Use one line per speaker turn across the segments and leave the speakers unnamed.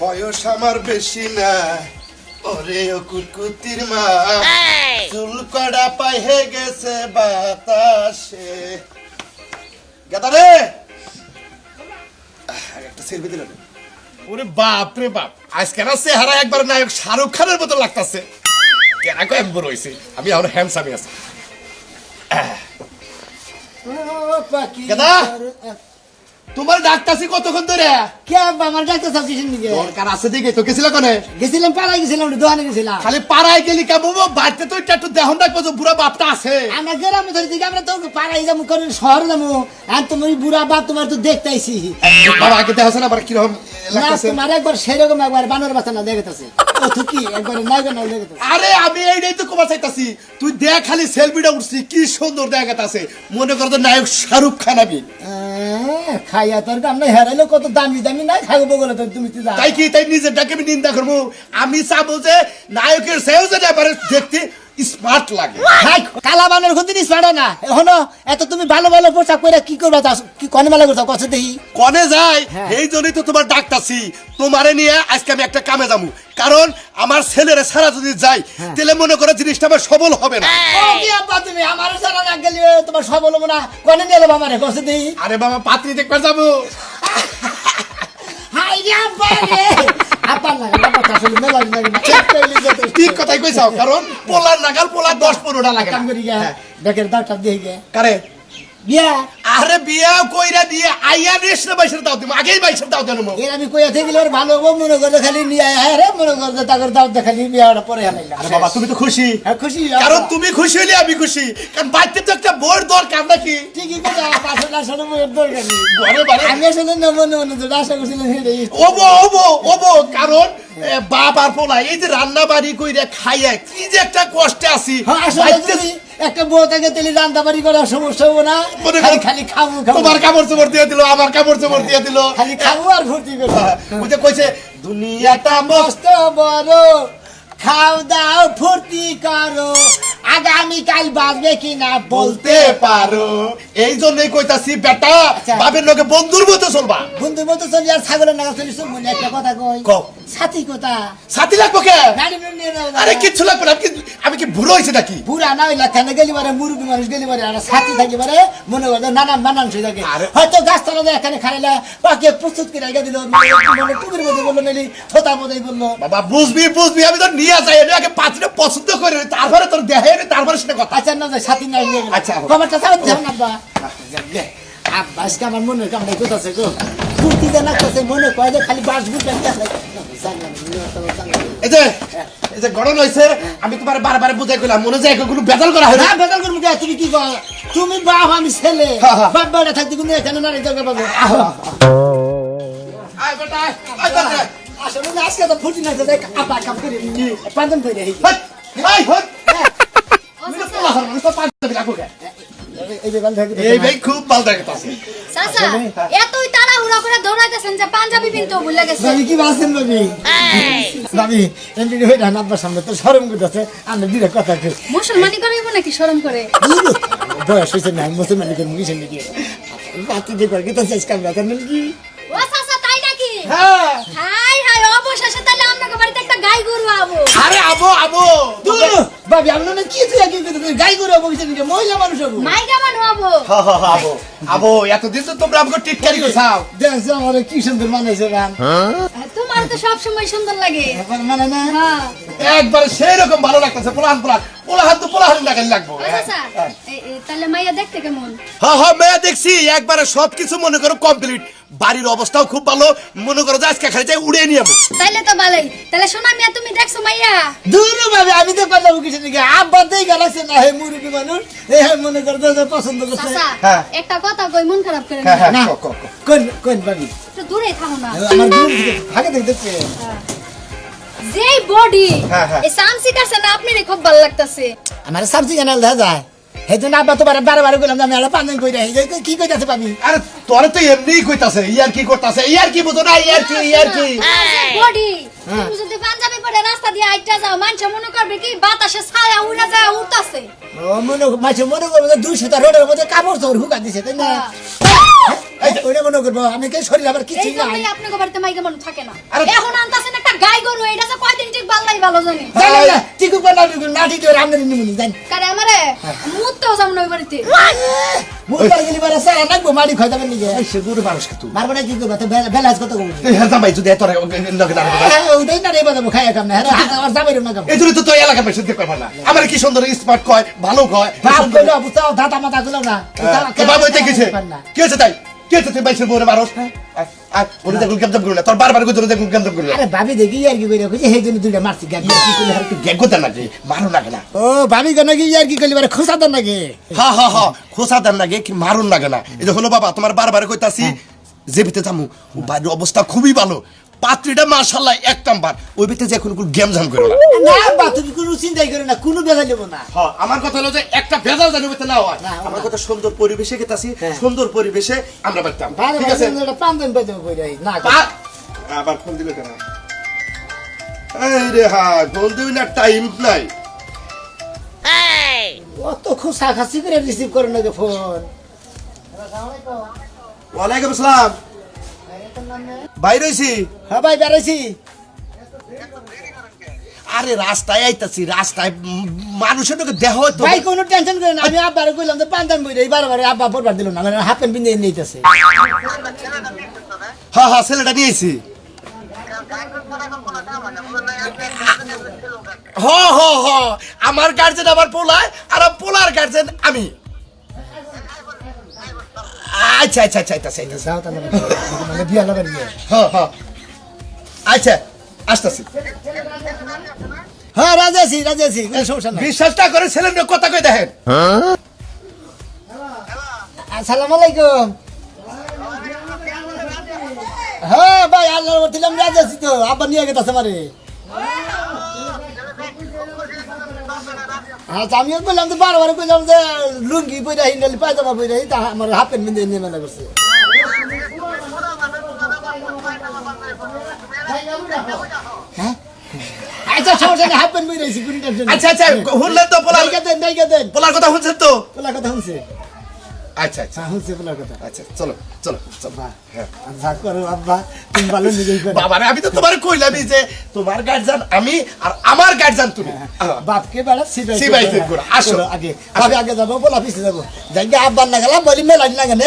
বয়স আমার বেশি না। ওরে ও মা। চুল কড়া পাইহে গেছে বাতাসে। একটা সেলফি দিল ওরে বাপ রে বাপ আজকে না চেহারা একবার নায়ক শাহরুখ খানের মতো লাগতাছে। কেন বড় হয়েছে আমি এখন হ্যান্ডসামই আছি। গেদা! তোমার ডাকতাছি কতক্ষণ ধরে?
কে আব্বা আমার ডাক্তার সাহেব কিসের দিকে
দরকার আছে দিকে তো গেছিল কোনে?
গেছিলাম পাড়ায় গেছিলাম দোকানে গেছিলাম।
খালি পাড়ায় গেলি কেমন? বাড়িতে তো একটু দেহন রাখব যে বুড়া বাপটা আছে।
আমরা গ্রামে ধরে দিকে আমরা তো পাড়ায় যাব করে শহরে যাব। আর তুমি বুড়া বাপ তোমার তো
বাবা আগে না আবার কীরকম
তোমার একবার সেরকম একবার বানর বাচ্চা না দেখেছে
আরে আমি এইটাই তো কমা চাইতাছি। তুই দেখ খালি সেলফিটা উঠছি কি সুন্দর দেখাত আছে মনে কর তো নায়ক শাহরুখ খান আমি।
কত দামি দামি নাই তুমি
কি তাই নিজেরটাকে আমি নিন্দা আমি চাবো যে নায়কের সেও যে দেখতে স্মার্ট লাগে।
কালা বানর না। হনো এত তুমি ভালো ভালো পোশাক পরে কি করবা তা কি কনে মেলা করছ কত দেখি?
কনে যায়
হ্যাঁ।
এই জন্যই তো তোমার ডাকতাছি। তোমারে নিয়ে আজকে আমি একটা কামে যাব। কারণ আমার ছেলেরা সারা যদি যাই
হ্যাঁ।
তাহলে মনে করো জিনিসটা আমার সবল হবে না।
তুমি? আমার সারা না গেলে তোমার সব হলো না। কনে নিয়ে এলো আমারে কত দেখি?
আরে বাবা পাত্রী দেখবার যাব।
হাই রে! আব্বা রে আব্বা লাগা আব্বা তো আসলে মেলা লাগে না
ঠিক কথাই কইছাও কারণ পোলার নাগাল পোলার দশ পনেরোটা লাগে
কাম করি
হ্যাঁ।
দাঁড়টা দিয়ে গে
কারে?
বিয়া?
আরে বিয়া কইরা দিয়ে আইয়া রেস না বাইশের দাও তুমি আগেই বাইশের দাও দেন
এর আমি কইয়া থেকে গেলে ভালো হব মনে করতে খালি নিয়ে আয়। হ্যাঁ মনে করতে তাদের দাও খালি বিয়াটা পরে হালাইলা
আরে বাবা তুমি তো খুশি।
হ্যাঁ খুশি
কারণ তুমি খুশি হইলে আমি খুশি। কারণ বাড়িতে তো একটা বইয়ের দরকার নাকি?
ঠিকই কথা পাশে আসলে বইয়ের দরকার
ঘরে বাড়ি
আমি আসলে না মনে মনে তো আশা করছিলাম
ওবো ওবো ওবো কারণ বাপ আর পোলা এই যে রান্না বাড়ি কইরা খাইয়া কি যে একটা কষ্টে আছি।
হ্যাঁ, একটা বউ থাকে তেলে রান্না বাড়ি করার সমস্যা হব না খালি খালি খাব
তোমার কাপড় চোপড় দিয়ে দিল আমার কাপড় চোপড় দিয়ে দিল।
খালি খাব আর ফুর্তি করব
ওই যে কইছে দুনিয়াটা মস্ত
বড় খাও দাও ফুর্তি করো। আগামী কাল বাজবে কিনা বলতে
বলতে পারো। এই জন্যই কইতাছি বেটা
আচ্ছা।
বাপের লোকে বন্ধুর মতো চলবা।
বন্ধুর মতো চলি আর ছাগলের নাগা চলি সব মনে একটা কথা কই।
কও।
সাথী কথা?
সাথী লাগবো কে?
গাড়ি নিয়ে নাও
আরে কিচ্ছু লাগবে না আমি কি- কি বুড়ো হয়েছে নাকি?
বুড়া না হইলা কেন গেলি পারে? মুরব্বী মানুষ গেলি পারে আর সাথী থাকি পারে? মনে করতে নানান নানান সই থাকে।
আরে-
হয়তো গাছতলা দিয়ে এখানে খাইলা বাকি প্রস্তুত করে রেখে দিল মানে টুপির মধ্যে বলল নালি থোতা মধ্যেই বলল।
বাবা বুঝবি বুঝবি আমি তো নিয়ে যাই আগে পাঁচটা পছন্দ করে নি, তারপরে তোর দেহে নি, তারপরে সেটা কথা
আচ্ছা না যায় সাথী নাই নিয়ে
আচ্ছা।
কমারটা চাও যাও না আব্বা। আব্বা আজকে আমার মনে কামড়াই কোথাছে গো। ফুর্তি যে লাগতেছে মনে কয় যে খালি বাস বুঝবেন
এই যে এই যে গরম হয়েছে আমি তোমার বারবার বুঝাই গেলাম মনে যায় এগুলো বেদাল করা হয় না
করব তুমি কি কর তুমি বাপ আমি ছেলে। বাপ থাকতে কোনো এখানে না রেখে পাবো।
আয় বেটা আয়, বেটা,
আসলে আজকে তো ফুটি না দেখ আপা কাম করে পাঁচজন করে
হাই, হাই, হাই। তুমি তো পোলা হার মানুষ, তো পাঞ্জাবি লাগবো কে?
এই থাকে
ভাই খুব ভালো দেখাচ্ছে
চাচা এতই তাড়াহুড়া করে দৌড়াইতেছেন যে পাঞ্জাবি পিনতেও ভুলে গেছে।
ভাবি কি বাসেন ভাবি ভাবি এমনি হয়ে না আব্বার সামনে তো শরম করতেছে। আমি দিলে কথা কই।
মুসলমানি করাইব নাকি শরম করে?
বয়স হয়েছে না মুসলমানি করে মুখে নাকি বাকি দেখো কি তো শেষ কাম রাখেন কি?
ও চাচা তাই নাকি?
হ্যাঁ।
হাই হাই অবশেষে তাহলে আপনাকে বাড়িতে একটা গাই গরু আবো।
আরে আবো আবো।
দূর। ভাবি আমি না কি তুই কি করতে গাই করে কি মহিলা মানুষ হব।
মাইকা মানু আবো
হা, হা, হা, আবো আবো এতদিন তো তোমরা আমাকে টিটকারি করছাও
দেখছ আমার কি সুন্দর মানেছে
তোমার তো সব সময় সুন্দর লাগে।
এখন মানে না?
হ্যাঁ।
একবার সেই রকম ভালো লাগতেছে পোলাহান পোলাহান। পোলাহান তো পোলাহান লাগাই লাগবো।
ও চাচা এ- এ, তাহলে মাইয়া দেখতে কেমন?
হ্যাঁ হ্যাঁ মেয়ে দেখছি একবারে সবকিছু মনে করো কমপ্লিট বাড়ির অবস্থাও খুব ভালো। মনে করো যে আজকে খালি যাই উড়ে নিয়ে যাব।
তাইলে তো ভালোই। তাহলে শোনা মিয়া তুমি দেখছ মাইয়া?
দূর ভাবে আমি তো কথা বুঝি নাকি আব্বা দেই গেলাছে না হে মুরব্বী মানুষ। এ হে মনে করতে যে পছন্দ করছে।
হ্যাঁ।
একটা কথা কই মন খারাপ করে
হ্যাঁ
না?
হ্যাঁ।
কোন কোন ভাবি
একটু দূরে থাকো না।
আমার দূর থেকে ভাগে দেখতে দেখতে
যেই বডি
হ্যাঁ, হ্যাঁ।
এই সামসি কাছে না আপনি খুব ভালো লাগতাছে।
আমার সাবজি কেনাল দেখা জন্য আব্বা তো বারে বারে বারে আমি কই রাখি কি কইতাছে পাবি
আরে তোর তো এমনি কইতাছে ইয়ার কি করতাছে ইয়ার কি বুঝো না ইয়ার কি ইয়ার কি?
বডি
হ্যাঁ।
তুমি যদি পাঞ্জাবি পরে রাস্তা দিয়ে আইটা যাও মানুষ মনে করবে কি বাতাসে ছায়া উড়া যায় উড়তাছে।
ও মনে মাঝে মনে করবে যে দুইশো রোডের মধ্যে কাপড় চোর হুকা দিছে তাই না?
হ্যাঁ।
এই যে-
ওইটা মনে করব আমি কে শরীর আবার
এই
কিছুই নাই
জন্যই আপনাকে বাড়িতে মাইকে মানুষ থাকে না।
আরে-
এখন আনতাছেন একটা গাই গরু এটা যে কয়দিন ঠিক পাল্লাই ভালো জানি।
জানি না ঠিক উপর না ঠিক না ঠিক নিমুনি জানি
কারে আমারে? মুততেও যাব না ওই বাড়িতে।
মুতার গেলি বারে সারা নাকবো মারি খাই যাবেন নিগে
এই সে গরু মানুষ কিন্তু
মারবো না কি করব তো বেলাজ কত করব
এই হ্যাঁ জামাই যদি এত লগে দাঁড়াবে
হ্যাঁ, ওইটাই না রে বাজাবো খাই কাম না হ্যাঁ আর যাবে না কাম।
এই তো তো এলাকার বেশি দেখতে পারবে না। আমার কি সুন্দর স্মার্ট কয় ভালো কয়
বাপ কইলো বুঝাও মাথা কইলো না।
কি হয়েছে তাই? কি তুই বাইশের বউরে মারস? ওরে দেখুন কেমন করল তোর বারবার কই দেখুন কেমন করল।
আরে ভাবি দেখি আর কি কইরা কইছে জন্য দুইটা মারছি গান
কি করলে আর একটু গ্যাগ করতে নাকি মারো না। কেনা
ও ভাবি কেন কি আর কি কইলি বারে খোসা দেন নাকি?
হা হা হা খোসা দেন লাগে কি মারুন লাগে না। এই যে হলো বাবা তোমার বারবার কইতাছি যে ভিতরে ও বাড়ির অবস্থা খুবই ভালো। পাত্রীটা মাশাল্লাহ এক নাম্বার। ওই ভিতরে যে এখন গেম জাম করে না।
না বা তুমি কোনো চিন্তাই করো না কোনো বেজা দেবো না।
হ্যাঁ, আমার কথা হলো যে একটা ভেজাল জানি হইতে না হয়। আমার কথা সুন্দর পরিবেশে গেতাছি
হ্যাঁ।
সুন্দর পরিবেশে আমরা বাড়তাম ঠিক আছে?
ভালো পান দেন বেজা কইরা না
আবার ফোন দিলে কেন? এই রে হ্যাঁ ফোন দিবি না টাইম নাই।
অত খোসা খাসি করে রিসিভ করে নাকি ফোন।
ওয়ালাইকুম আসসালাম।
হ্যাঁ ভাই বেড়াইছি
আরে রাস্তায় আইতাছি রাস্তায় মানুষের লোকে দেহ তো
ভাই কোনো টেনশন করেন না আমি আব্বারে কইলাম তো পান দেন এইবার বারে আব্বা পড়বার দিল না মানে হাফ প্যান্ট পিন্ধে নিতেছে।
হ্যাঁ হ্যাঁ ছেলেটা নিয়েছি। হ হ হ আমার গার্জেন আমার পোলায় আর পোলার গার্জেন আমি। আচ্ছা আচ্ছা আচ্ছা আচ্ছা আচ্ছা।
যাও তাহলে মানে বিয়া লাগার বিয়ে।
হ্যাঁ হ্যাঁ আচ্ছা আসতেছি।
হ্যাঁ রাজি আছি রাজি আছি সমস্যা নাই।
বিশ্বাসটা করে ছেলের মেয়ে কথা কই দেখেন।
আসসালামু আলাইকুম। হ্যাঁ ভাই আল্লাহ দিলাম রাজি আছি তো। আব্বা নিয়ে গেছে মারে আচ্ছা আমিও বললাম তো বারবার বললাম যে লুঙ্গি বইরা হিন্দালি পায়জামা বইরা তা আমার হাফ প্যান্ট পিন্ধে নিয়ে মেলা করছে। হ্যাঁ? আচ্ছা সমস্যা নেই হাফ প্যান্ট টেনশন
আচ্ছা আচ্ছা শুনলেন তো পোলার কথা শুনছেন তো?
পোলার কথা শুনছে
আচ্ছা আচ্ছা।
হ্যাঁ কথা।
আচ্ছা চলো চলো চলো। হ্যাঁ।
করো আব্বা তুমি ভালো নিজেই করো।
বাবারে আমি তো তোমার কইলামই যে তোমার গার্জিয়ান আমি আর আমার গার্জিয়ান তুমি। আহ,
বাপকে বেড়া সিবাই
সিবাই করে, আসো।
আগে আগে আগে যাব বলা পিছিয়ে যাব। যাই আব্বার না গেলাম বলি মেলা না গেলে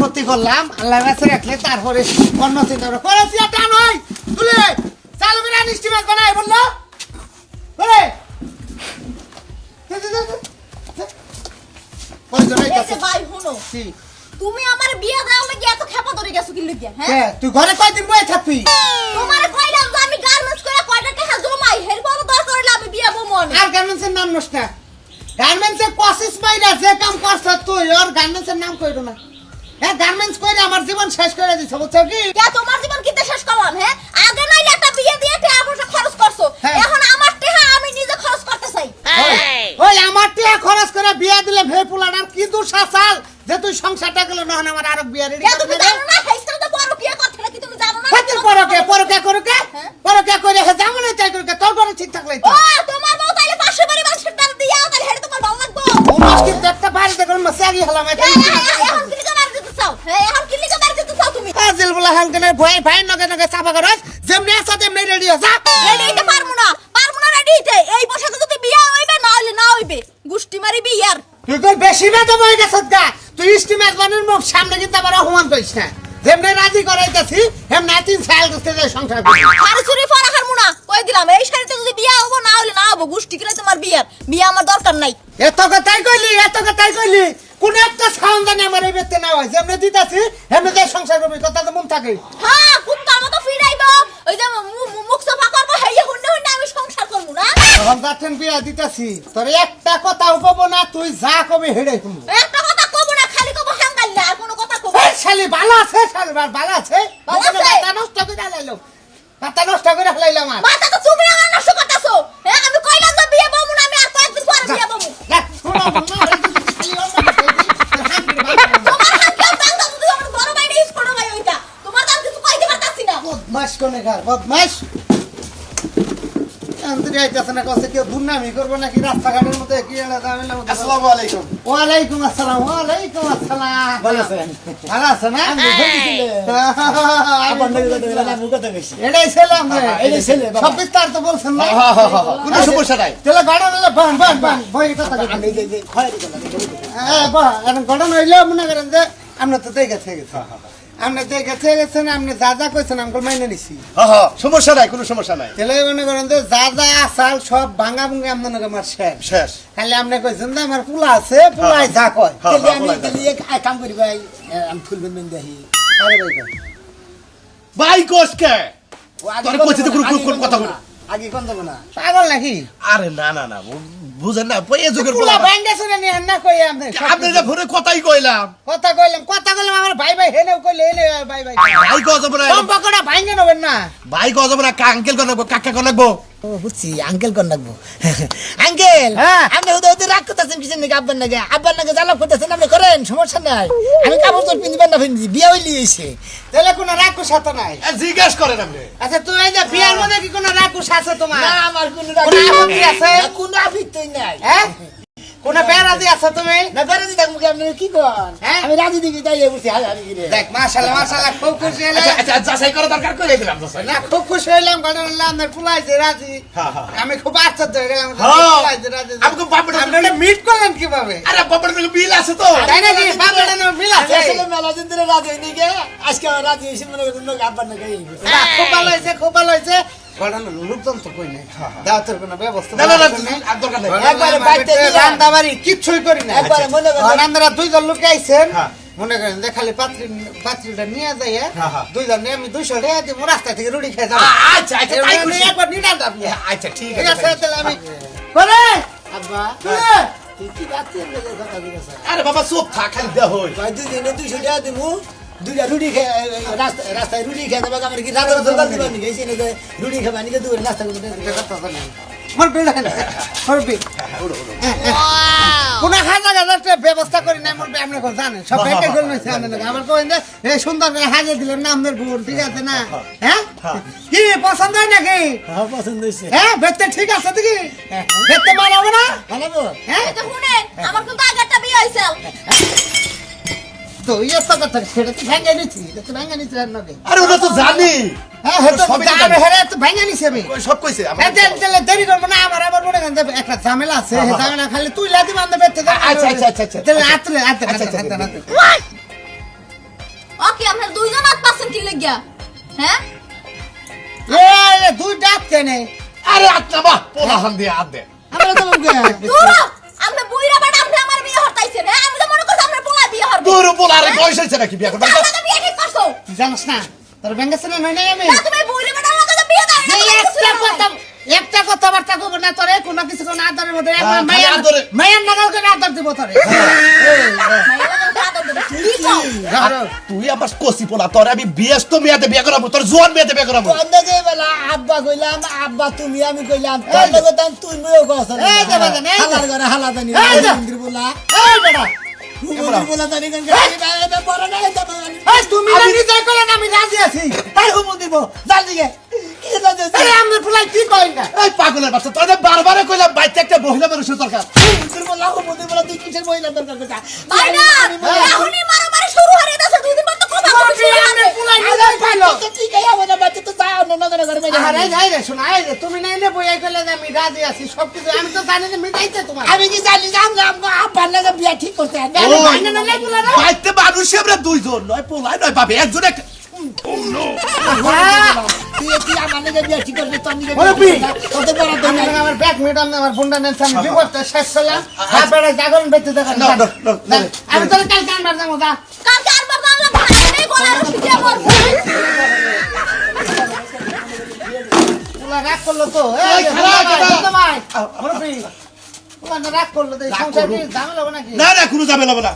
করতে করলাম আল্লাহ কাছে রাখলে তারপরে অন্য চিন্তা করে। করেছি একটা নয়। তুলে চালু করে নিষ্টি মাছ বানাই বলল। বলে।
তুমি আমার বিয়ে দাও লাগি এত খেপা ধরে গেছো কি হ্যাঁ?
তুই ঘরে কয়দিন বয়ে থাকবি?
তোমার কইলাম যে আমি গার্মেন্টস করে কয়টা টাকা জমাই হের বড় দরকার হইলে আমি বিয়ে
আর গার্মেন্টসের নাম নষ্ট গার্মেন্টসের মাইরা যে কাম করছ তুই ওর গার্মেন্টসের নাম কইরো না। হ্যাঁ গার্মেন্টস কইরা আমার জীবন শেষ করে দিছে বুঝছ কি?
তোমার জীবন কিতে শেষ করলাম হ্যাঁ? আগে নাইলে একটা বিয়ে দিয়ে টাকা পয়সা খরচ করছ
হ্যাঁ।
এখন আমার টাকা আমি নিজে খরচ করতে চাই
ওই আমার টিয়া খরচ করে বিয়া দিলে ভে পোলাটার কি দূর যে তুই সংসারটা গেল না আমার আরও বিয়া রেডি
তুমি জানো না? হেস্টা তো বড় বিয়ে করতে কি তুমি জানো না?
হাতের পরকে পরকে করুকে। পরকে করে হে যেমন চাই করুকে তোর ঘরে ঠিক থাকলেই তো।
তোমার বউ তাইলে পাঁচশো বাড়ি মানুষের দাম দিয়া তাহলে হেরে তোমার ভালো লাগবো?
ও মাস কিন্তু একটা বাড়ি দেখুন মাসে আগে হলাম এটা
এখন কিলিকা মার দিতে চাও? এখন কিলিকা মার দিতে চাও তুমি?
আজিল বলা হালকানের ভয় ভাই নগে নগে চাপা করস যেমনি আসা তেমনি রেডি হসা
রেডি হইতে পারব না পারব না রেডি হইতে এই পোশাকে যদি বিয়ে হইবে না হইলে না হইবে গুষ্টি মারি বিয়ার
বেশি বেদ হয়ে গেছ গা। তুই স্টিমার বানের মুখ সামনে কিন্তু আবার অপমান করিস না। যেমনি রাজি করাইতেছি হেমনি তিন সাল করতে যায় সংসার করি
শাড়ি চুরি পরা হারমু না। কই দিলাম এই শাড়িতে যদি বিয়ে হব না হইলে না হব গুষ্টি কিলে তোমার বিয়ার। বিয়ে আমার দরকার নাই।
এত কথাই কইলি এত কথাই কইলি। কোন একটা সাউন্ড জানি আমার এই বেতে না হয়। যেমনি দিতাছি হেমনি যায় সংসার করবি কথা তো মন থাকে
হ্যাঁ কুত্তার মতো ফিরাইব। ওই যে মু- মু- মুখ সাফা করব হেয়ে হুন্ডে হুন্ডে আমি সংসার করব না
তখন যাচ্ছেন বিয়া দিতাছি। তোর একটা কথা কব না তুই যা কবি হেড়ে তুমি
একটা কথা কব না খালি কব হাঙ্গাল না আর কোনো কথা কব
এই শালি ভালো আছে শালি বা- আছে।
ভালো আছে?
মাথা নষ্ট করে হালাইলো। মাথা নষ্ট করে হালাইলো আমার।
মাথা তো তুমি আমার নষ্ট করতেছো। হ্যাঁ আমি কইলাম যে বিয়ে বমু না আমি আর কয়েকদিন পরে বিয়ে বমু।
যা, শোনো,
না।
বদমাস কোনে ঘর বদমাস আন্তরি আইতাছে না কেউ দুর্নামি করব নাকি রাস্তাঘাটের মধ্যে কি
আসসালামু আলাইকুম।
ওয়ালাইকুম আসসালাম ওয়ালাইকুম আসসালাম।
ভালো আছেন?
ভালো আছো না
আমি ফোন দিছিলে। আব্বার নাকি কথা বললেন, আমি কথা
এটাই ছেলে আমরা।
এটাই ছেলে, বাবা।
সব বিস্তার তো বলছেন না?
হ্যাঁ হ্যাঁ হ্যাঁ কোনো সমস্যা নাই।
তাহলে হলো বান বান বান বই কথা
আমি এই যে- যে খয়েরি করলাম,
হ্যাঁ বাহ এখন ঘটনা হইল মনে করেন যে আমরা তো দেখে থেকে গেছি আমরা দেখে গেছেন আপনি যা যা কইছেন আমরা মাইনে নিছি
সমস্যা নাই কোনো সমস্যা নাই
তাহলে মনে করেন যে যা যা আসাল সব ভাঙা ভুঙ্গি আপনার আমার শেষ
শেষ
খালি আপনি কইছেন যে আমার পোলা আছে পোলাই যা কয়
তাহলে আমি
বলাই
তাহলে এক- এক কাম করি ভাই, আমি ফুলবেন বেন দেখি।
আরে ভাই।
ভাই কোসকে
আগে
তোরে
কোন
তো কথা বল।
আগে যাব না।
পাগল নাকি
আরে না না না বুঝেন না এই যুগের
পোলা ভাঙ্গে শুনে নিয়ে না কই আপনি
আপনি যে ফোনে কথাই কইলাম।
কথা কইলাম কথা কইলাম আমার ভাই ভাই হেনে কইলে হেনে ভাই ভাই।
ভাই কও যাব না
সম্পর্কটা ভাঙ্গে নেবেন না।
ভাই যাব না আঙ্কেল কোন কাকা কোন লাগবো।
ও, বুঝছি, আঙ্কেল কোন লাগবো আঙ্কেল,
হ্যাঁ।
আপনি হুদা হুদা রাগ করতেছেন কিসের নাকি আব্বার নাকি? আব্বার নাকি জ্বালা করতেছেন, আপনি করেন, সমস্যা নাই। আমি কাপড় চোপড় পিন্ধিবেন না বিয়ে হইলি হইছে।
তাহলে কোনো রাক্ষস সাথে নাই
এ, জিজ্ঞেস করেন আপনি
আচ্ছা তুমি এই যে বিয়ার মধ্যে কি কোনো রাক্ষস আছে তোমার
না, আমার কোনো রাগ-
আছে?
কোনো আপত্তি নাই।
হ্যাঁ কোনো বেড়াদি আছে তুমি?
না, বেড়াতে থাকব কি, আপনি? কি কন?
হ্যাঁ?
আমি রাজি দিকে যাইয়ে বসি, হাজার গিরে।
দেখ মাশাআল্লাহ মাশাআল্লাহ খুব খুশি হলাম।
আচ্ছা আচ্ছা যাচাই করা দরকার? করে দিলাম যাচাই?
না খুব খুশি হইলাম ঘটনা হলো আপনার ফুলাই যে রাজি
হ্যাঁ, হ্যাঁ।
আমি খুব আশ্চর্য হয়ে গেলাম
হ্যাঁ।
যে রাজি
আমাকে বাপটা-
আপনারা মিট করলেন কীভাবে?
আরে বাবার থেকে বিল আছে তো।
তাই নাকি? বাপের নামে মিল আছে?
আসলে মেলা দিন ধরে রাজি হইনি গে, আজকে রাজি হইছে, মনে করেন লোক আব্বার নাকি এই হইছে।
না, খুব ভালো হয়েছে খুব ভালো হয়েছে। ঘটনা লোকজন তো কই নাই? দাওয়াতের কোনো ব্যবস্থা
না, না, না,
ব্যবস্থা নেই।
আর দরকার নেই।
একবারে বাড়িতে গিয়ে-
রান্দাবাড়ি কিচ্ছুই করি না
একবারে মনে করেন-
রান্দারা দুইজন লোক আইছেন।
হ্যাঁ।
মনে করেন যে খালি পাত্রী পাত্রীটা নিয়ে যাই
হ্যাঁ, হ্যাঁ।
দুইজন নিয়ে আমি দুইশো টাকা দিব রাস্তা থেকে রুটি খেয়ে যাব।
আচ্ছা আচ্ছা
নিয়ে একবার নিলাম আপনি
আচ্ছা ঠিক আছে
তাহলে আমি করে
আব্বা, তুই কি রাত্রির কথা বলিস?
আরে বাবা চুপ থাক। খালি দেহ
দুইজনে দুইশো টাকা দিমু, দুইটা রুটি খেয়ে রাস্তায় রাস্তায় রুটি খেয়ে দেবে আমার কি রাতের দোকান দিবার নাকি? রুটি খাবা নাকি দুপুরে নাস্তা করতে।
কোনো হাজার হাজার ব্যবস্থা করি না মোর আপনি কোন জানেন। সব ব্যাংকে করে নিয়েছে আমার এই সুন্দর করে হাজার দিলেন না গুড় ঠিক আছে না? হ্যাঁ কি পছন্দ হয় নাকি?
হ্যাঁ, পছন্দ হয়েছে।
হ্যাঁ বেতে ঠিক আছে দেখি বেতে মানাবো না?
বানাবো?
হ্যাঁ?
তো শুনেন আমার কিন্তু আগে বিয়ে হয়েছে।
আর
ওটা তো জানি।
হ্যাঁ হ্যাঁ। হ্যাঁ
সব কইছে
দেরি- করব না, আমার আবার মনে করেন একটা ঝামেলা আছে, ঝামেলা খালি তুই লাদি বান্ধব
আচ্ছা, আচ্ছা, আচ্ছা, আচ্ছা। আচ্ছা, আচ্ছা।
ওকে আপনার দুইজন কি লেগিয়া? হ্যাঁ?
দুই ডাক কেনে?
আরে আচ্ছা বাহ পোলা হান দিয়ে দে।
আমরা তো মুখে।
দূর আপনি বুইরা বেটা আপনি আমার বিয়ে হতাইছেন হ্যাঁ আমি তো মনে করছি আপনার হবে
তোর পোলা আরে বয়স হয়েছে নাকি বিয়ে করবে
তো বিয়ে ঠিক করছ।
তুই জানিস না, তোর ব্যাংকে ছিল নয় নাই আমি?
না তুমি বুইরা বেটার লগে তো বিয়ে দাও
এই একটা কথা, একটা কথাবার্তা কইবো না তোরে, কোনো কিছু কোনো আদরের মধ্যে,
হ্যাঁ,
মায়ের-
আদরে।
মায়ের নাগাল করে আদর দিব তোরে।
তুই আবার কষি পোলা তোর আমি ব্যস্ত মেয়াতে বিয়ে করাবো তোর জোয়ান মেয়াতে বিয়ে করাবো।
বন্ধ বেলা আব্বা কইলাম আব্বা তুমি আমি কইলাম তোর লগে তো তুই কস
এই যে বাজান,
হালার ঘরে হালা জানি
এই বেটা,
না না
তুমি না নিজে কইলেন আমি রাজি আছি।
তাই মন্দির বো জাল দিকে।
আমাদের ফুলাই কি কই না?
এই পাগলের বাচ্চা তোর বারবার কইলাম বাইতে একটা মহিলা মানুষের দরকার।
মন্দির বলা মন্দির বলা তুই কিসের মহিলা দরকার কথা
ভাই না? এখনই মারামারি শুরু হয়ে গেছে দুই দিন পর তো কথা
আমার বিয়ে ফুলাই নিজে কইলো।
তো ঠিক আছে আমার বাচ্চা তো যাও না নগর ঘরে
আরে যাই রে শোনা এই রে তুমি নাই নে বইয়া কইলে যে আমি রাজি আছি সব কিছু। আমি তো জানি যে মিটাইতে তোমার।
আমি কি জানি যে আমরা আমরা আব্বার লাগে বিয়া ঠিক করতে হবে
না না বলা না
বাইতে মানুষ আমরা দুইজন নয় পোলাই নয় পাবে একজন একটা।
কি আমার
আমি ব্যাগ নেন আমি বিপদটা শেষ করলাম হ্যাঁ বেড়ে জাগরণ বেঁচে দেখেন. আমি তোর কাল কান মার যাব
কালকে
রাগ করল তো? রাগ করল তো সংসার ঝামেলা নাকি?
না না কোনো যাবে না।